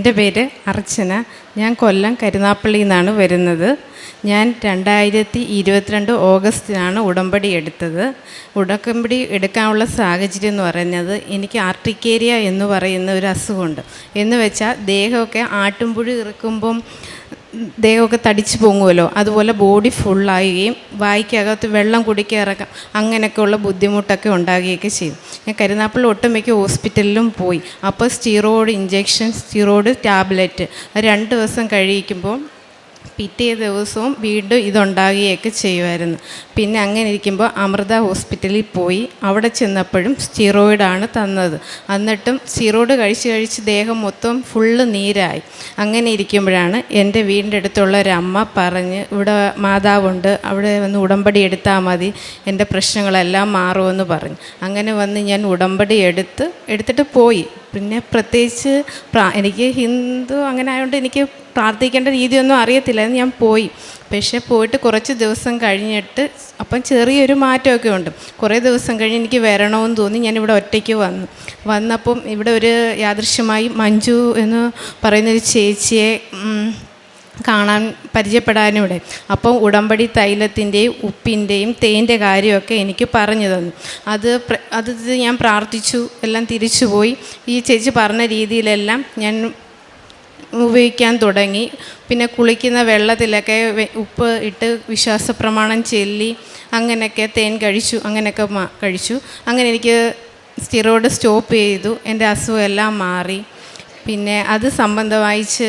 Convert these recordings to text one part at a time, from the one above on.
എന്റെ പേര് അർച്ചന. ഞാൻ കൊല്ലം കരുനാപ്പള്ളിയിൽ നിന്നാണ് വരുന്നത്. ഞാൻ രണ്ടായിരത്തി ഇരുപത്തിരണ്ട് ഓഗസ്റ്റിനാണ് ഉടമ്പടി എടുത്തത്. ഉടമ്പടി എടുക്കാനുള്ള സാഹചര്യം എന്ന് പറയുന്നത് എനിക്ക് ആർട്ടിക്കേരിയ എന്ന് പറയുന്ന ഒരു അസുഖമുണ്ട്. എന്ന് വെച്ചാൽ ദേഹമൊക്കെ ആട്ടുംപുഴി ഇറക്കുമ്പം ദേഹമൊക്കെ തടിച്ചു പൊങ്ങുമല്ലോ അതുപോലെ ബോഡി ഫുള്ളാകുകയും വായിക്കകത്ത് വെള്ളം കുടിക്കാറക്കാം അങ്ങനെയൊക്കെയുള്ള ബുദ്ധിമുട്ടൊക്കെ ഉണ്ടാകുകയൊക്കെ ചെയ്യും. ഞാൻ കരുനാപ്പള്ളി ഒട്ടുമിക്ക ഹോസ്പിറ്റലിലും പോയി. അപ്പോൾ സ്റ്റീറോയിഡ് ഇഞ്ചെക്ഷൻ സ്റ്റീറോയിഡ് ടാബ്ലറ്റ് രണ്ട് ദിവസം കഴിയിക്കുമ്പോൾ പിറ്റേ ദിവസവും വീണ്ടും ഇതുണ്ടാകുകയൊക്കെ ചെയ്യുമായിരുന്നു. പിന്നെ അങ്ങനെ ഇരിക്കുമ്പോൾ അമൃത ഹോസ്പിറ്റലിൽ പോയി അവിടെ ചെന്നപ്പോഴും സ്റ്റീറോയിഡാണ് തന്നത്. എന്നിട്ടും സ്റ്റീറോയിഡ് കഴിച്ച് കഴിച്ച് ദേഹം മൊത്തം ഫുള്ള് നീരായി. അങ്ങനെ ഇരിക്കുമ്പോഴാണ് എന്റെ വീടിന്റെ അടുത്തുള്ള അമ്മ പറഞ്ഞ് ഇവിടെ മാതാവുണ്ട് അവിടെ വന്ന് ഉടമ്പടി എടുത്താൽ മതി എന്റെ പ്രശ്നങ്ങളെല്ലാം മാറുമെന്ന് പറഞ്ഞു. അങ്ങനെ വന്ന് ഞാൻ ഉടമ്പടി എടുത്ത് എടുത്തിട്ട് പോയി. പിന്നെ പ്രത്യേകിച്ച് എനിക്ക് ഹിന്ദു അങ്ങനെ ആയതുകൊണ്ട് എനിക്ക് പ്രാർത്ഥിക്കേണ്ട രീതിയൊന്നും അറിയത്തില്ല. അത് ഞാൻ പോയി. പക്ഷേ പോയിട്ട് കുറച്ച് ദിവസം കഴിഞ്ഞിട്ട് അപ്പം ചെറിയൊരു മാറ്റമൊക്കെ ഉണ്ട്. കുറേ ദിവസം കഴിഞ്ഞ് എനിക്ക് വരണമെന്ന് തോന്നി. ഞാൻ ഇവിടെ ഒറ്റയ്ക്ക് വന്നു. വന്നപ്പം ഇവിടെ ഒരു യാദൃശ്യമായി മഞ്ജു എന്ന് പറയുന്നൊരു ചേച്ചിയെ കാണാൻ പരിചയപ്പെടാനും ഇവിടെ. അപ്പം ഉടമ്പടി തൈലത്തിന്റെയും ഉപ്പിന്റെയും തേന്റെ കാര്യമൊക്കെ എനിക്ക് പറഞ്ഞു തന്നു. അത് അത് ഞാൻ പ്രാർത്ഥിച്ചു. എല്ലാം തിരിച്ചു പോയി ഈ ചേച്ചി പറഞ്ഞ രീതിയിലെല്ലാം ഞാൻ ഉപയോഗിക്കാൻ തുടങ്ങി. പിന്നെ കുളിക്കുന്ന വെള്ളത്തിലൊക്കെ ഉപ്പ് ഇട്ട് വിശ്വാസ പ്രമാണം ചൊല്ലി അങ്ങനെയൊക്കെ തേൻ കഴിച്ചു അങ്ങനെയൊക്കെ കഴിച്ചു. അങ്ങനെ എനിക്ക് സ്റ്റിറോയിഡ് സ്റ്റോപ്പ് ചെയ്തു. എന്റെ അസുഖം എല്ലാം മാറി. പിന്നെ അത് സംബന്ധമായിച്ച്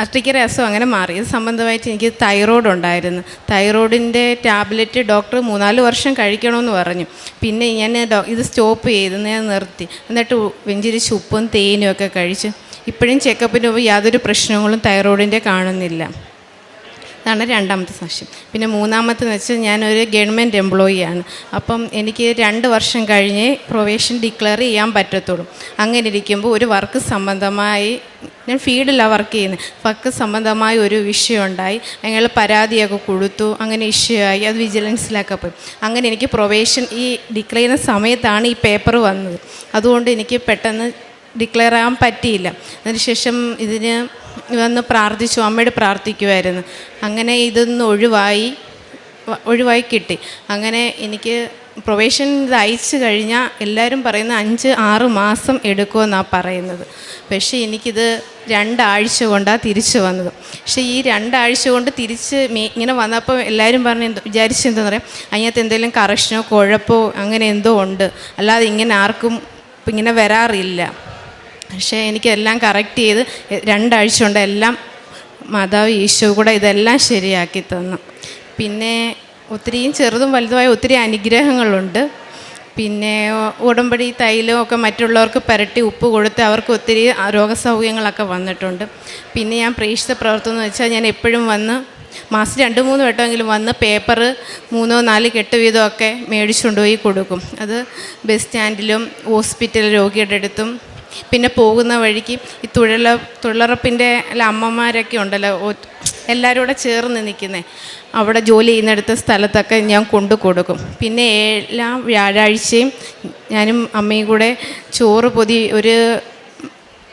അർട്ടിക്കര അസുഖം അങ്ങനെ മാറി. അത് സംബന്ധമായിട്ട് എനിക്ക് തൈറോയ്ഡ് ഉണ്ടായിരുന്നു. തൈറോയിഡിന്റെ ടാബ്ലറ്റ് ഡോക്ടർ മൂന്നാൽ വർഷം കഴിക്കണമെന്ന് പറഞ്ഞു. പിന്നെ ഞാൻ ഇത് സ്റ്റോപ്പ് ചെയ്ത് ഞാൻ നിർത്തി. എന്നിട്ട് വെഞ്ചിരിച്ച് ഉപ്പും തേനും ഒക്കെ കഴിച്ച് ഇപ്പോഴും ചെക്കപ്പിന് പോയി യാതൊരു പ്രശ്നങ്ങളും തൈറോയിഡിന്റെ കാണുന്നില്ല. അതാണ് രണ്ടാമത്തെ സംശയം. പിന്നെ മൂന്നാമത്തെ വെച്ചാൽ ഞാനൊരു ഗവൺമെന്റ് എംപ്ലോയിയാണ്. അപ്പം എനിക്ക് രണ്ട് വർഷം കഴിഞ്ഞേ പ്രൊവേഷൻ ഡിക്ലെയർ ചെയ്യാൻ പറ്റത്തുള്ളൂ. അങ്ങനെ ഇരിക്കുമ്പോൾ ഒരു വർക്ക് സംബന്ധമായി ഞാൻ ഫീൽഡിലാണ് വർക്ക് ചെയ്യുന്നത്. വർക്ക് സംബന്ധമായ ഒരു വിഷയം ഉണ്ടായി. അയാൾ പരാതിയൊക്കെ കൊടുത്തു. അങ്ങനെ ഇഷ്യൂ ആയി. അത് വിജിലൻസിലൊക്കെ പോയി. അങ്ങനെ എനിക്ക് പ്രൊവേഷൻ ഈ ഡിക്ലെയർ ചെയ്യുന്ന സമയത്താണ് ഈ പേപ്പർ വന്നത്. അതുകൊണ്ട് എനിക്ക് പെട്ടെന്ന് ഡിക്ലെയർ ആകാൻ പറ്റിയില്ല. അതിനുശേഷം ഇതിന് വന്ന് പ്രാർത്ഥിച്ചു അമ്മയോട് പ്രാർത്ഥിക്കുമായിരുന്നു അങ്ങനെ ഇതൊന്ന് ഒഴിവായി ഒഴിവായി കിട്ടി. അങ്ങനെ എനിക്ക് പ്രൊവേഷൻ ഇത് അയച്ചു കഴിഞ്ഞാൽ എല്ലാവരും പറയുന്ന അഞ്ച് ആറ് മാസം എടുക്കുമെന്നാണ് പറയുന്നത്. പക്ഷേ എനിക്കിത് രണ്ടാഴ്ച കൊണ്ടാണ് തിരിച്ചു വന്നത്. പക്ഷേ ഈ രണ്ടാഴ്ച കൊണ്ട് തിരിച്ച് ഇങ്ങനെ വന്നപ്പോൾ എല്ലാവരും പറഞ്ഞ് എന്തോ വിചാരിച്ചെന്താ പറയാം? അതിനകത്ത് എന്തെങ്കിലും കറക്ഷനോ കുഴപ്പമോ അങ്ങനെ എന്തോ ഉണ്ട്. അല്ലാതെ ഇങ്ങനെ ആർക്കും ഇങ്ങനെ വരാറില്ല. പക്ഷേ എനിക്കെല്ലാം കറക്റ്റ് ചെയ്ത് രണ്ടാഴ്ച കൊണ്ട് എല്ലാം മാതാവ് ഈശോ കൂടെ ഇതെല്ലാം ശരിയാക്കി തന്നു. പിന്നെ ഒത്തിരിയും ചെറുതും വലുതുമായ ഒത്തിരി അനുഗ്രഹങ്ങളുണ്ട്. പിന്നെ ഉടമ്പടി തൈലവും ഒക്കെ മറ്റുള്ളവർക്ക് പുരട്ടി ഉപ്പ് കൊടുത്ത് അവർക്ക് ഒത്തിരി രോഗസൗകര്യങ്ങളൊക്കെ വന്നിട്ടുണ്ട്. പിന്നെ ഞാൻ പ്രേക്ഷിത പ്രവർത്തനം എന്ന് വെച്ചാൽ ഞാൻ എപ്പോഴും വന്ന് മാസം രണ്ട് മൂന്ന് വട്ടമെങ്കിലും വന്ന് പേപ്പർ മൂന്നോ നാല് കെട്ട് വീതമൊക്കെ മേടിച്ചുകൊണ്ടുപോയി കൊടുക്കും. അത് ബസ് സ്റ്റാൻഡിലും ഹോസ്പിറ്റൽ രോഗിയുടെ അടുത്തും പിന്നെ പോകുന്ന വഴിക്ക് ഈ തൊഴില തൊഴിലുറപ്പിന്റെ അല്ല അമ്മമാരൊക്കെ ഉണ്ടല്ലോ എല്ലാവരും കൂടെ ചേർന്ന് നിൽക്കുന്നത് അവിടെ ജോലി ചെയ്യുന്നിടത്ത സ്ഥലത്തൊക്കെ ഞാൻ കൊണ്ടു കൊടുക്കും. പിന്നെ എല്ലാ വ്യാഴാഴ്ചയും ഞാനും അമ്മയും കൂടെ ചോറ് പൊതി ഒരു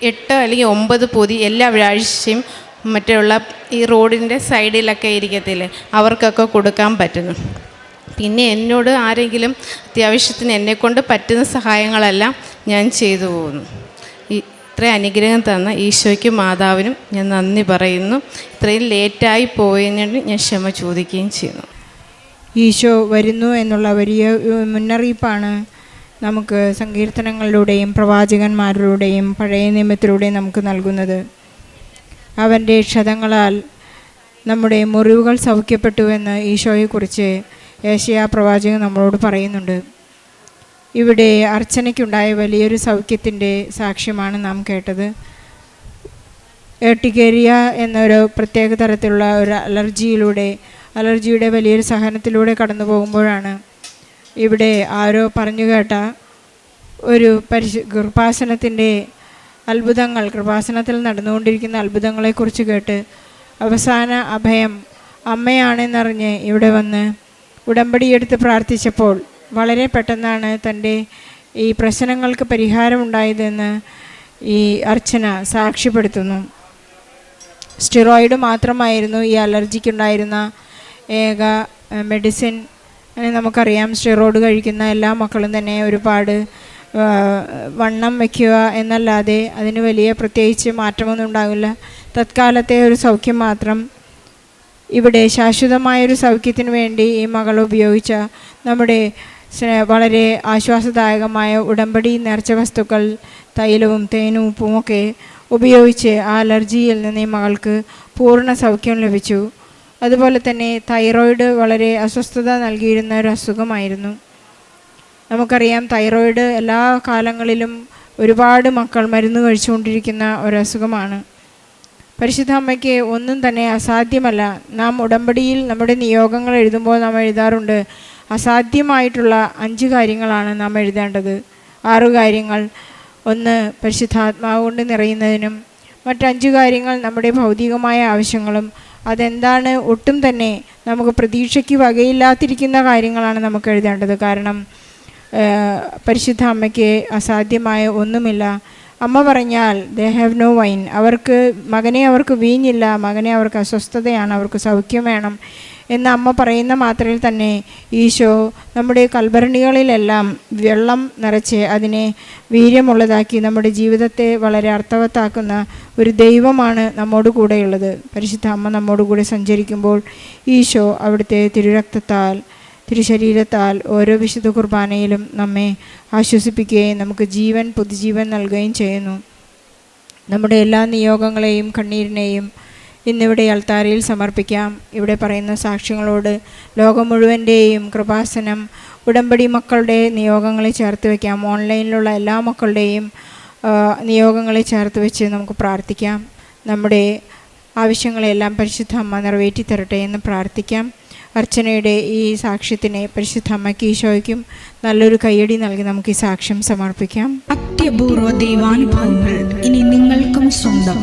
എട്ട് അല്ലെങ്കിൽ ഒമ്പത് പൊതി എല്ലാ വ്യാഴാഴ്ചയും മറ്റുള്ള ഈ റോഡിന്റെ സൈഡിലൊക്കെ ഇരിക്കത്തില്ലേ അവർക്കൊക്കെ കൊടുക്കാൻ പറ്റുന്നു. പിന്നെ എന്നോട് ആരെങ്കിലും അത്യാവശ്യത്തിന് എന്നെക്കൊണ്ട് പറ്റുന്ന സഹായങ്ങളെല്ലാം ഞാൻ ചെയ്തു പോകുന്നു. ഇത്രയും അനുഗ്രഹം തന്ന ഈശോയ്ക്കും മാതാവിനും ഞാൻ നന്ദി പറയുന്നു. ഇത്രയും ലേറ്റായി പോയതിന് ഞാൻ ക്ഷമ ചോദിക്കുകയും ചെയ്യുന്നു. ഈശോ വരുന്നു എന്നുള്ള വലിയ മുന്നറിയിപ്പാണ് നമുക്ക് സങ്കീർത്തനങ്ങളിലൂടെയും പ്രവാചകന്മാരിലൂടെയും പഴയ നിയമത്തിലൂടെയും നമുക്ക് നൽകുന്നത്. അവന്റെ ക്ഷതങ്ങളാൽ നമ്മുടെ മുറിവുകൾ സൗഖ്യപ്പെട്ടുവെന്ന് ഈശോയെക്കുറിച്ച് ഏഷ്യ പ്രവാചകൻ നമ്മളോട് പറയുന്നുണ്ട്. ഇവിടെ അർച്ചനയ്ക്കുണ്ടായ വലിയൊരു സൗഖ്യത്തിന്റെ സാക്ഷ്യമാണ് നാം കേട്ടത്. ഏർട്ടിക്കേരിയ എന്നൊരു പ്രത്യേക തരത്തിലുള്ള ഒരു അലർജിയിലൂടെ അലർജിയുടെ വലിയൊരു സഹനത്തിലൂടെ കടന്നു പോകുമ്പോഴാണ് ഇവിടെ ആരോ പറഞ്ഞു കേട്ട ഒരു പരിശു കൃപാസനത്തിന്റെ അത്ഭുതങ്ങൾ കൃപാസനത്തിൽ നടന്നുകൊണ്ടിരിക്കുന്ന അത്ഭുതങ്ങളെക്കുറിച്ച് കേട്ട് അവസാന അഭയം അമ്മയാണെന്നറിഞ്ഞ് ഇവിടെ വന്ന് ഉടമ്പടിയെടുത്ത് പ്രാർത്ഥിച്ചപ്പോൾ വളരെ പെട്ടെന്നാണ് തന്റെ ഈ പ്രശ്നങ്ങൾക്ക് പരിഹാരമുണ്ടായതെന്ന് ഈ അർച്ചന സാക്ഷ്യപ്പെടുത്തുന്നു. സ്റ്റിറോയിഡ് മാത്രമായിരുന്നു ഈ അലർജിക്കുണ്ടായിരുന്ന ഏക മെഡിസിൻ. അങ്ങനെ നമുക്കറിയാം സ്റ്റിറോയിഡ് കഴിക്കുന്ന എല്ലാ മക്കളും തന്നെ ഒരുപാട് വണ്ണം വയ്ക്കുക എന്നല്ലാതെ അതിന് വലിയ പ്രത്യേകിച്ച് മാറ്റമൊന്നും ഉണ്ടാകില്ല തത്കാലത്തെ ഒരു സൗഖ്യം മാത്രം ഇവിടെ ശാശ്വതമായൊരു സൗഖ്യത്തിന് വേണ്ടി ഈ മകൾ ഉപയോഗിച്ച നമ്മുടെ വളരെ ആശ്വാസദായകമായ ഉടമ്പടി നേർച്ച വസ്തുക്കൾ തൈലവും തേനും ഉപ്പുമൊക്കെ ഉപയോഗിച്ച് ആ അലർജിയിൽ നിന്ന് മകൾക്ക് പൂർണ സൗഖ്യം ലഭിച്ചു. അതുപോലെ തന്നെ തൈറോയിഡ് വളരെ അസ്വസ്ഥത നൽകിയിരുന്ന ഒരു അസുഖമായിരുന്നു. നമുക്കറിയാം തൈറോയിഡ് എല്ലാ കാലങ്ങളിലും ഒരുപാട് മക്കൾ മരുന്ന് കഴിച്ചുകൊണ്ടിരിക്കുന്ന ഒരു അസുഖമാണ്. പരിശുദ്ധ അമ്മയ്ക്ക് ഒന്നും തന്നെ അസാധ്യമല്ല. നാം ഉടമ്പടിയിൽ നമ്മുടെ നിയോഗങ്ങൾ എഴുതുമ്പോൾ നാം എഴുതാറുണ്ട് അസാധ്യമായിട്ടുള്ള അഞ്ച് കാര്യങ്ങളാണ് നാം എഴുതേണ്ടത്. ആറു കാര്യങ്ങൾ. ഒന്ന് പരിശുദ്ധാത്മാവ് കൊണ്ട് നിറയുന്നതിനും മറ്റഞ്ച് കാര്യങ്ങൾ നമ്മുടെ ഭൗതികമായ ആവശ്യങ്ങളും. അതെന്താണ്? ഒട്ടും തന്നെ നമുക്ക് പ്രതീക്ഷയ്ക്ക് വകയില്ലാതിരിക്കുന്ന കാര്യങ്ങളാണ് നമുക്ക് എഴുതേണ്ടത്. കാരണം പരിശുദ്ധ അമ്മയ്ക്ക് അസാധ്യമായ ഒന്നുമില്ല. അമ്മ പറഞ്ഞാൽ ദേ ഹാവ് നോ വൈൻ അവർക്ക് മകനെ അവർക്ക് വീഞ്ഞില്ല മകനെ അവർക്ക് അസ്വസ്ഥതയാണ് അവർക്ക് സൗഖ്യം വേണം. എന്ന് അമ്മ പറയുന്ന മാത്രയിൽ തന്നെ ഈശോ നമ്മുടെ കൽഭരണികളിലെല്ലാം വെള്ളം നിറച്ച് അതിനെ വീര്യമുള്ളതാക്കി നമ്മുടെ ജീവിതത്തെ വളരെ അർത്ഥവത്താക്കുന്ന ഒരു ദൈവമാണ് നമ്മോട് കൂടെയുള്ളത്. പരിശുദ്ധ അമ്മ നമ്മോട് കൂടെ സഞ്ചരിക്കുമ്പോൾ ഈശോ അവിടുത്തെ തിരുരക്തത്താൽ തിരുശരീരത്താൽ ഓരോ വിശുദ്ധ കുർബാനയിലും നമ്മെ ആശ്വസിപ്പിക്കുകയും നമുക്ക് ജീവൻ പുതുജീവൻ നൽകുകയും ചെയ്യുന്നു. നമ്മുടെ എല്ലാ നിയോഗങ്ങളെയും കണ്ണീരിനെയും ഇന്നിവിടെ അൾത്താരയിൽ സമർപ്പിക്കാം. ഇവിടെ പറയുന്ന സാക്ഷ്യങ്ങളോട് ലോകം മുഴുവന്റെയും കൃപാസനം ഉടമ്പടി മക്കളുടെ നിയോഗങ്ങളെ ചേർത്ത് വയ്ക്കാം. ഓൺലൈനിലുള്ള എല്ലാ മക്കളുടെയും നിയോഗങ്ങളെ ചേർത്ത് വെച്ച് നമുക്ക് പ്രാർത്ഥിക്കാം. നമ്മുടെ ആവശ്യങ്ങളെല്ലാം പരിശുദ്ധ അമ്മ നിറവേറ്റി തരട്ടെ എന്ന് പ്രാർത്ഥിക്കാം. അർച്ചനയുടെ ഈ സാക്ഷ്യത്തിനെ പരിശുദ്ധ അമ്മയ്ക്ക് ഈശോയ്ക്കും നല്ലൊരു കയ്യടി നൽകി നമുക്ക് ഈ സാക്ഷ്യം സമർപ്പിക്കാം. അത്യപൂർവ ദൈവാനുഭവങ്ങൾ ഇനി നിങ്ങൾക്കും സ്വന്തം.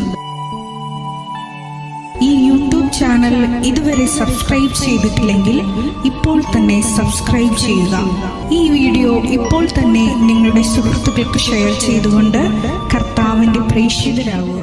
ഈ യൂട്യൂബ് ചാനൽ ഇതുവരെ സബ്സ്ക്രൈബ് ചെയ്തിട്ടില്ലെങ്കിൽ ഇപ്പോൾ തന്നെ സബ്സ്ക്രൈബ് ചെയ്യുക. ഈ വീഡിയോ ഇപ്പോൾ തന്നെ നിങ്ങളുടെ സുഹൃത്തുക്കൾക്ക് ഷെയർ ചെയ്തുകൊണ്ട് കർത്താവിന്റെ പ്രേക്ഷിതരാകുക